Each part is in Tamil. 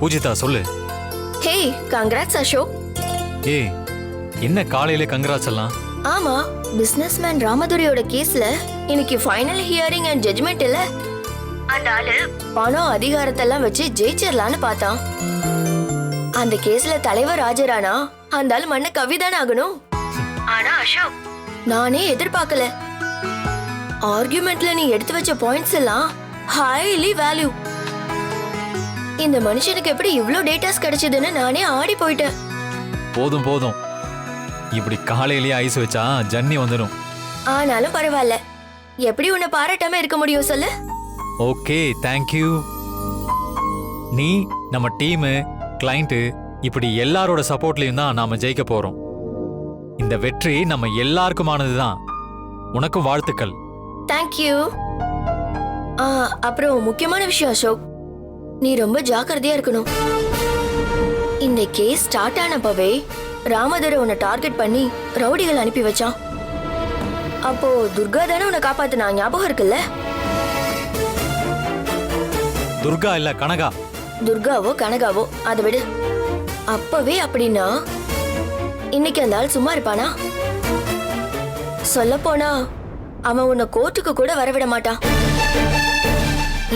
பூஜிதா சொல்லு. Hey congrats Ashok. ஏய் என்ன காலையில கங்கராட்ஸ் எல்லாம்? ஆமா பிசினஸ்மேன் ராமதுரையோட கேஸ்ல இன்னைக்கு ஃபைனல் ஹியரிங் அண்ட் ஜட்மெண்ட் இல்ல. அந்த ஆளு பணம் அதிகாரத்தெல்லாம் வச்சு ஜெயிச்சிடலான்னு பார்த்தான். அந்த கேஸ்ல தலைவர் ராஜரானா அந்த ஆளு மண்ண கவிதானே ஆகணும். ஆனா அசோக் நானே எதிர்பார்க்கல. ஆர்குமெண்ட்ல நீ எடுத்து வச்ச பாயிண்ட்ஸ் எல்லாம் ஹைலி வேல்யூ இந்த மனுஷனுக்கு எப்படி இவ்ளோ டேட்டாஸ் கிடைச்சதுன்னு நானே ஆடி போயிட்டேன். போதும் போதும். இப்படி காலையிலேயே ஐஸ் வச்சா ஜன்னி வந்துடும். ஆனாலும் பரவாயில்ல. எப்படி உன்னை பாராட்டாம இருக்க முடியும் சொல்லு? ஓகே தேங்க்யூ நீ நம்ம டீமு கிளைண்ட்டு இப்படி எல்லாரோட சப்போர்ட்லயும் தான் நாம ஜெயிக்க போறோம். இந்த வெற்றி நம்ம எல்லாருக்குமானது தான். உனக்கும் வாழ்த்துக்கள். தேங்க்யூ அப்புறம் முக்கியமான விஷயம் அசோக். நீ ரொம்ப ஜாக்கிரதையா இருக்கணும். இந்த கேஸ் ஸ்டார்ட் ஆனப்பவே ராமதுரை உன்னை டார்கெட் பண்ணி ரவுடிகள் அனுப்பி வச்சான். அப்போ துர்கா தானே உன்னை காப்பாத்துனா? ஞாபகம் இருக்குல்ல? துர்கா இல்ல கனகா. துர்காவோ கனகாவோ? அதை விடு. அப்பவே அப்படின்னா இன்னைக்கு அந்த ஆள் சும்மா இருப்பானா? சொல்ல போனா அவன் உன்னை கோர்ட்டுக்கு கூட வரவிட மாட்டான்.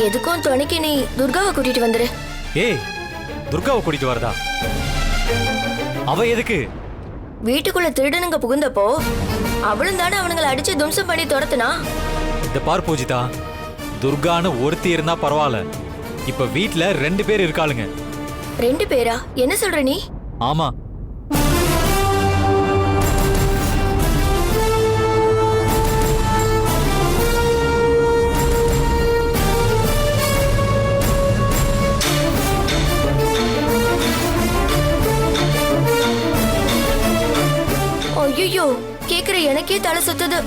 எதுக்கும் துணைக்கு நீ துர்காவை கூட்டிட்டு வந்துரு. ஏய் துர்காவை கூட்டிட்டு வரதா? அவ எதுக்கு? வீட்டுக்குள்ள திருடனுங்க புகுந்தப்போ அவளும் தானே அவனுங்களை அடிச்சு தும்சம் பண்ணி துரத்துனா? இந்த பார் பூஜிதா துர்கான்னு ஒருத்தி இருந்தா பரவாயில்ல. இப்ப வீட்ல ரெண்டு பேர் இருக்காளுங்க. ரெண்டு பேரா? என்ன சொல்ற நீ? ஆமா ஐயோ கேக்குற எனக்கே தலை சுத்துது.